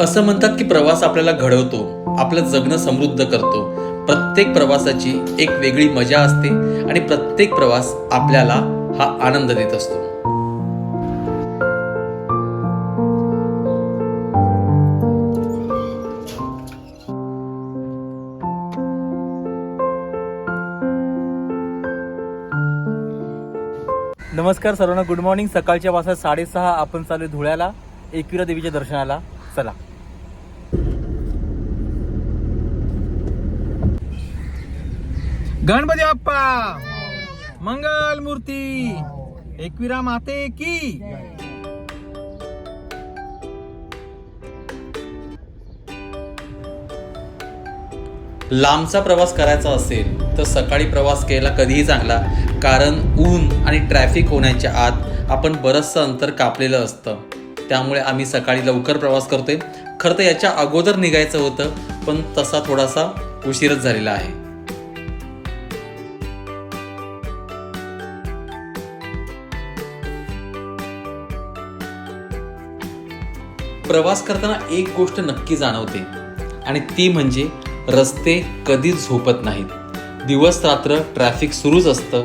असं म्हणतात की प्रवास आपल्याला घडवतो आपलं जगणं समृद्ध करतो. प्रत्येक प्रवासाची एक वेगळी मजा असते आणि प्रत्येक प्रवास आपल्याला हा आनंद देत असतो. नमस्कार सर्वांना गुड मॉर्निंग. सकाळच्या वाजता साडेसहा आपण चालू धुळ्याला एकविरा देवीच्या दर्शनाला. चला. गणपती बाप्पा! मंगल मूर्ती! एकविरा माते की! लांबचा प्रवास करायचा असेल तर सकाळी प्रवास केला कधीही चांगला. कारण ऊन आणि ट्रॅफिक होण्याच्या आत आपण बरंचसं अंतर कापलेलं असतं. त्यामुळे आम्ही सकाळी लवकर प्रवास करतोय. खरं तर याच्या अगोदर निघायचं होतं पण तसा थोडासा उशीरच झालेला आहे. प्रवास करताना एक गोष्ट नक्की जाणवते. आणि ती म्हणजे रस्ते कधीच झोपत नाहीत. दिवस रात्र ट्रॅफिक सुरूच असतं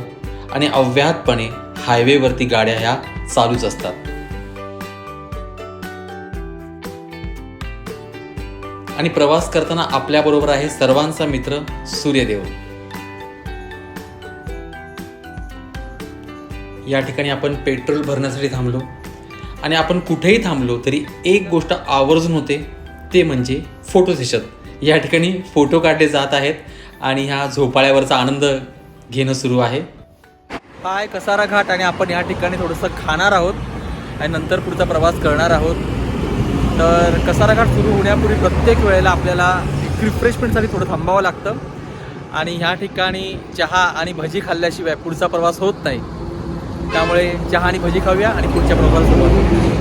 आणि अव्याहतपणे हायवेवरती गाड्या ह्या चालूच असतात. आणि प्रवास करताना आपल्याबरोबर आहे सर्वांचा मित्र सूर्यदेव. या ठिकाणी आपण पेट्रोल भरण्यासाठी थांबलो. आणि आपण कुठेही थांबलो तरी एक गोष्ट आवर्जून होते ते म्हणजे फोटो सेशन या ठिकाणी फोटो काढले जात आहेत आणि ह्या झोपाळ्यावरचा आनंद घेणं सुरू आहे. हाय कसारा घाट आणि आपण या ठिकाणी थोडंसं खाणार आहोत आणि नंतर पुढचा प्रवास करणार आहोत. तर कसारा घाट सुरू होण्यापूर्वी प्रत्येक वेळेला आपल्याला एक रिफ्रेशमेंटसाठी थोडं थांबावं लागतं. आणि ह्या ठिकाणी चहा आणि भजी खाल्ल्याशिवाय पुढचा प्रवास होत नाही. त्यामुळे चहा आणि भजी खाऊया आणि पुढच्या प्रवासाला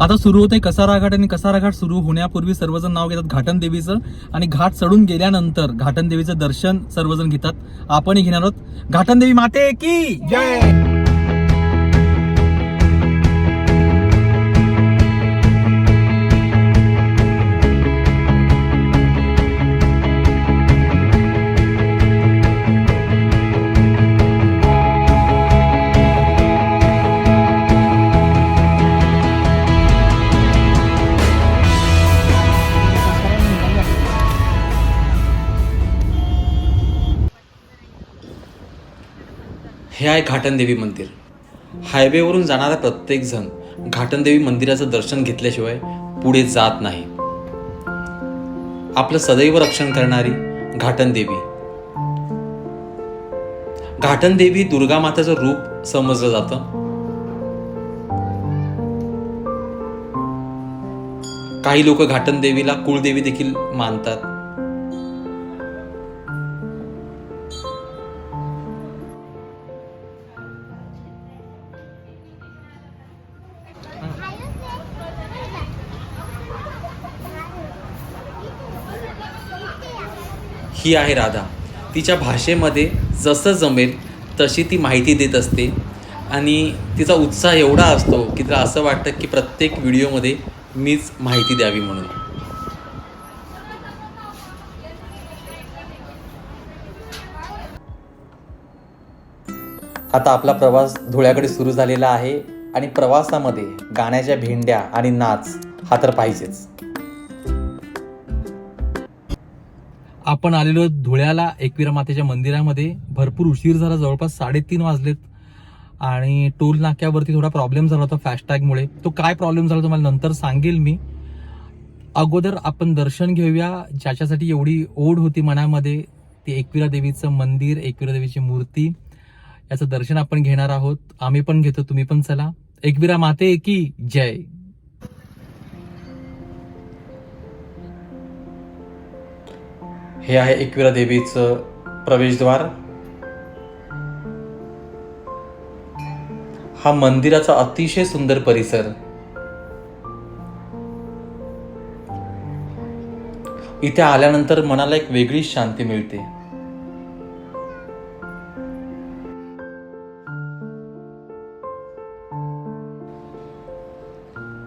आता सुरू होते कसारा घाट आणि कसारा घाट सुरू होण्यापूर्वी सर्वजण नाव घेतात घाटन देवीचं आणि घाट चढून गेल्यानंतर घाटन देवीचं दर्शन सर्वजण घेतात. आपणही घेणार आहोत. घाटन देवी माते की जय! हे आहे घाटनदेवी मंदिर. हायवेवरून जाणारा प्रत्येकजण घाटनदेवी मंदिराचं दर्शन घेतल्याशिवाय पुढे जात नाही. आपलं सदैव रक्षण करणारी घाटनदेवी. घाटनदेवी दुर्गा मातेचं रूप समजलं जातं. काही लोक घाटनदेवीला कुळदेवी देखील मानतात. ही आहे राधा. तिच्या भाषेमध्ये जसं जमेल तशी ती माहिती देत असते आणि तिचा उत्साह एवढा असतो की तिला असं वाटतं की प्रत्येक व्हिडिओमध्ये मीच माहिती द्यावी म्हणून. आता आपला प्रवास धुळ्याकडे सुरू झालेला आहे आणि प्रवासामध्ये गाण्याच्या भेंड्या आणि नाच हा तर पाहिजेच. आपण आलेलो धुळ्याला एकविरा मातेच्या मंदिरामध्ये. भरपूर उशीर झाला जवळपास साडेतीन वाजलेत. आणि टोल नाक्यावरती थोडा प्रॉब्लेम झाला होता फास्टॅगमुळे तो काय प्रॉब्लेम झाला तुम्हाला नंतर सांगेल मी. अगोदर आपण दर्शन घेऊया ज्याच्यासाठी एवढी ओढ होती मनामध्ये. ती एकविरा देवीचं मंदिर एकविरा देवीची मूर्ती. याचं दर्शन आपण घेणार आहोत. आम्ही पण घेतो तुम्ही पण चला. एकविरा माते की जय. हे आहे एकविरा देवीचं प्रवेशद्वार. हा मंदिराचा अतिशय सुंदर परिसर. इथे आल्यानंतर मनाला एक वेगळीच शांती मिळते.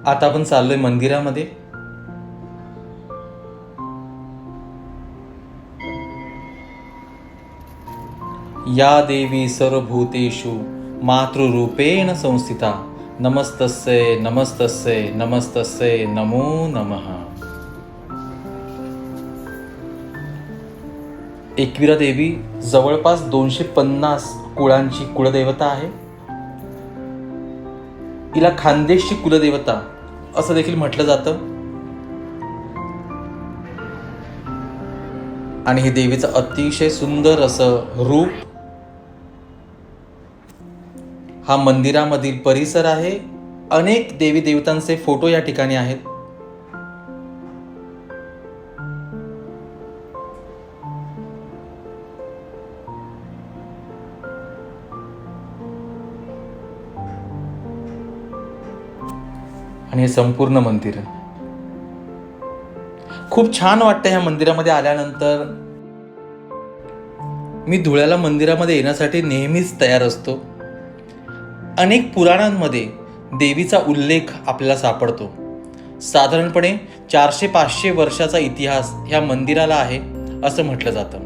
आता आपण चाललोय मंदिरामध्ये. या देवी सर्वभूतेषु मातृरूपेण संस्थिता। नमस्तस्ये नमस्तस्ये नमस्तस्ये नमो नमः। एकविरा देवी जवळपास दोनशे पन्नास कुळांची कुलदेवता आहे. हिला खानदेशची कुलदेवता असं देखील म्हटलं जातं. आणि हे देवीचं अतिशय सुंदर असं रूप हा मंदिरामधील परिसर आहे. अनेक देवी देवतांचे फोटो या ठिकाणी आहेत. आणि हे संपूर्ण मंदिर. खूप छान वाटतं ह्या मंदिरामध्ये आल्यानंतर. मी धुळ्याला मंदिरामध्ये येण्यासाठी नेहमीच तयार असतो. अनेक पुराणांमध्ये देवीचा उल्लेख आपल्याला सापडतो. साधारणपणे चारशे पाचशे वर्षाचा इतिहास ह्या मंदिराला आहे असं म्हटलं जातं.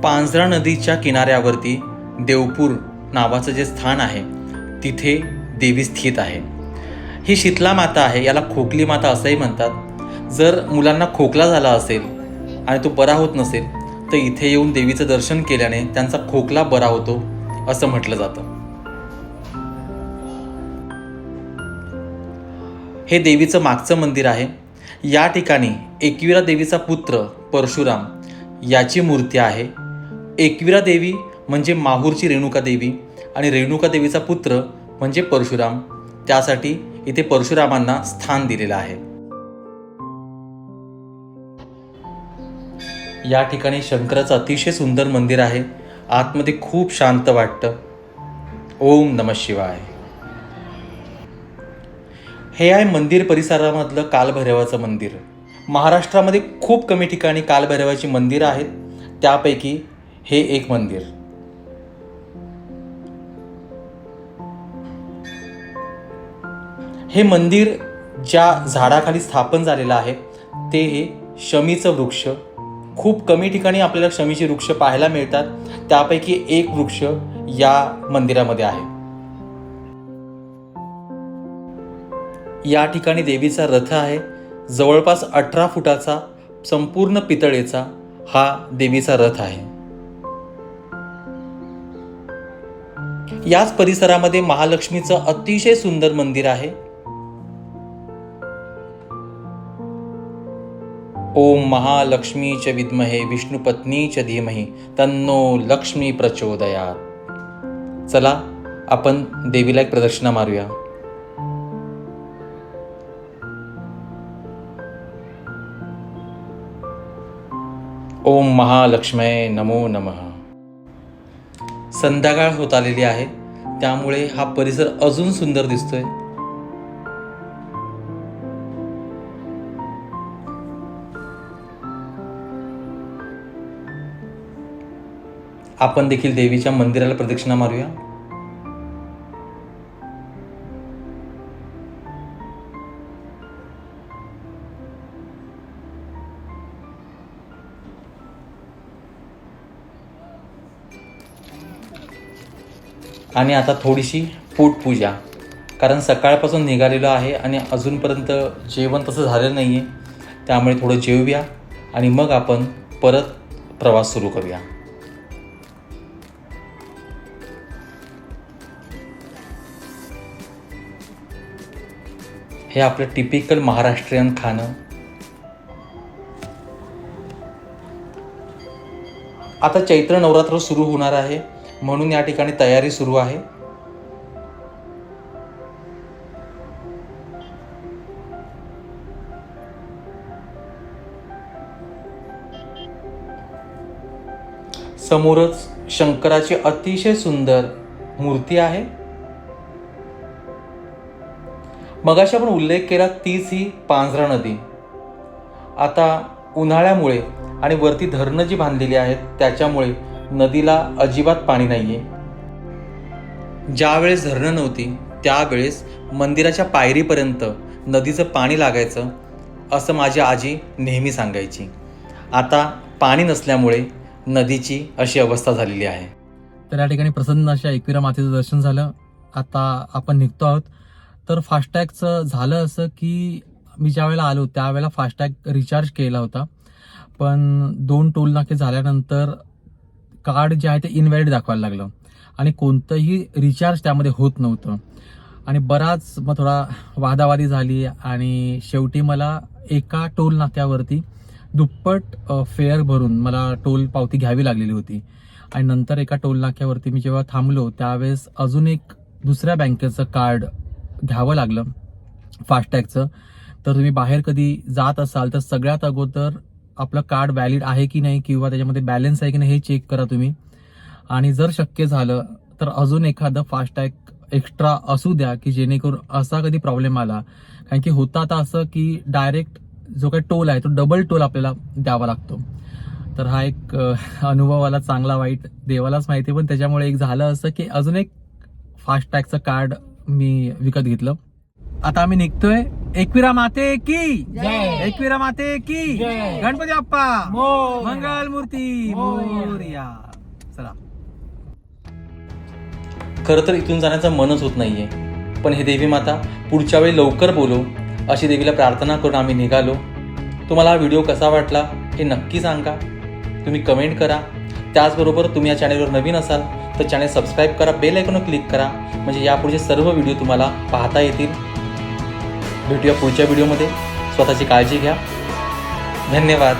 पांझरा नदीच्या किनाऱ्यावरती देवपूर नावाचं जे स्थान आहे तिथे देवी स्थित आहे. ही शीतला माता आहे याला खोकली माता असंही म्हणतात. जर मुलांना खोकला झाला असेल आणि तो बरा होत नसेल तर इथे येऊन देवीचं दर्शन केल्याने त्यांचा खोकला बरा होतो असं म्हटलं जातं. हे देवीचं मागचं मंदिर आहे. या ठिकाणी एकविरा देवीचा पुत्र परशुराम याची मूर्ती आहे. एकविरा देवी म्हणजे माहूरची रेणुका देवी आणि रेणुका देवीचा पुत्र म्हणजे परशुराम. त्यासाठी इथे परशुरामांना स्थान दिलेलं आहे. या ठिकाणी शंकराचं अतिशय सुंदर मंदिर आहे. आतमध्ये खूप शांत वाटतं. ओम नम शिवाय. हे आहे मंदिर परिसरामधलं कालभैरवाचं मंदिर. महाराष्ट्रामध्ये खूप कमी ठिकाणी कालभैरवाची मंदिरं आहेत. त्यापैकी हे एक मंदिर. हे मंदिर ज्या झाडाखाली स्थापन झालेलं आहे ते हे शमीचं वृक्ष खूप कमी ठिकाणी आपल्याला शमीचे वृक्ष पाहायला मिळतात. त्यापैकी एक वृक्ष या मंदिरामध्ये आहे. या ठिकाणी देवीचा रथ आहे. जवळपास अठरा फुटाचा संपूर्ण पितळेचा हा देवीचा रथ आहे. याच परिसरामध्ये महालक्ष्मीचं अतिशय सुंदर मंदिर आहे. ओम महालक्ष्मी च विद्महे विष्णुपत्नी च धीमहि तन्नो लक्ष्मी प्रचोदयात. चला आपण देवीला एक प्रदक्षिणा मारूया. ओम महालक्ष्मय नमो नमः. संध्याकाळ होत आलेली आहे त्यामुळे हा परिसर अजून सुंदर दिसतोय. आपण देखील देवीच्या मंदिराला प्रदक्षिणा मारूया. आणि आता थोडीशी पोटपूजा कारण सकाळपासून निघालेलो आहे आणि अजूनपर्यंत जेवण तसं झालेलं नाही आहे त्यामुळे थोडं जेवूया आणि मग आपण परत प्रवास सुरू करूया. हे आपलं टिपिकल महाराष्ट्रीयन खाणं. आता चैत्र नवरात्र सुरू होणार आहे म्हणून या ठिकाणी तयारी सुरू आहे. समोरच शंकराची अतिशय सुंदर मूर्ती आहे. मगाशी आपण उल्लेख केला तीच ही पांझरा नदी. आता उन्हाळ्यामुळे आणि वरती धरणं जी बांधलेली आहेत त्याच्यामुळे नदीला अजिबात पाणी नाही आहे ज्यावेळेस धरणं नव्हती त्यावेळेस मंदिराच्या पायरीपर्यंत नदीचं पाणी लागायचं असं माझी आजी नेहमी सांगायची. आता पाणी नसल्यामुळे नदीची अशी अवस्था झालेली आहे. तर या ठिकाणी प्रसन्न अशा एकविरा मातेचं दर्शन झालं. आता आपण निघतो आहोत तर फास्टॅगचं झालं असं की मी ज्या वेळेला आलो त्यावेळेला फास्टॅग रिचार्ज केला होता. पण दोन टोल नाके झाल्यानंतर कार्ड जे आहे ते इनव्हॅलिड दाखवायला लागलं. आणि कोणतंही रिचार्ज त्यामध्ये होत नव्हतं. आणि बराच मग थोडा वादावादी झाली आणि शेवटी मला एका टोल नाक्यावरती दुप्पट फेअर भरून मला टोल पावती घ्यावी लागलेली होती. आणि नंतर एका टोल नाक्यावरती मी जेव्हा थांबलो त्यावेळेस अजून एक दुसऱ्या बँकेचं कार्ड घ्यावं लागलं फास्टॅगचं तर तुम्ही बाहेर कधी जात असाल तर सगळ्यात अगोदर आपलं कार्ड व्हॅलिड आहे की नाही किंवा त्याच्यामध्ये बॅलन्स आहे की नाही हे चेक करा तुम्ही. आणि जर शक्य झालं तर अजून एखादं फास्टॅग एक्स्ट्रा असू द्या की जेणेकरून असा कधी प्रॉब्लेम आला. कारण की होतं आता असं की डायरेक्ट जो काही टोल आहे तो डबल टोल आपल्याला द्यावा लागतो. तर हा एक अनुभवाला अनुभव आला चांगला वाईट देवालाच माहिती पण त्याच्यामुळे एक झालं असं की अजून एक फास्टॅगचं कार्ड मी विकत घेतलं. आता आम्ही निघतोय एकविरा माते की. एकविरा माते की. गणपती बाप्पा. मंगल मूर्ती मोरया. मोरया चला. खरं तर इथून जाण्याचं मनच होत नाहीये. पण हे देवी माता पुढच्या वेळी लवकर बोलो अशी देवीला प्रार्थना करून आम्ही निघालो. तुम्हाला हा व्हिडिओ कसा वाटला हे नक्की सांगा. तुम्ही कमेंट करा. त्याचबरोबर तुम्ही या चॅनेलवर नवीन असाल तर चॅनल सबस्क्राईब करा बेल आयकॉनवर क्लिक करा. म्हणजे यापुढचे सर्व व्हिडिओ तुम्हाला पाहता येतील. भेटूया पुढच्या व्हिडिओमध्ये स्वतःची काळजी घ्या. धन्यवाद.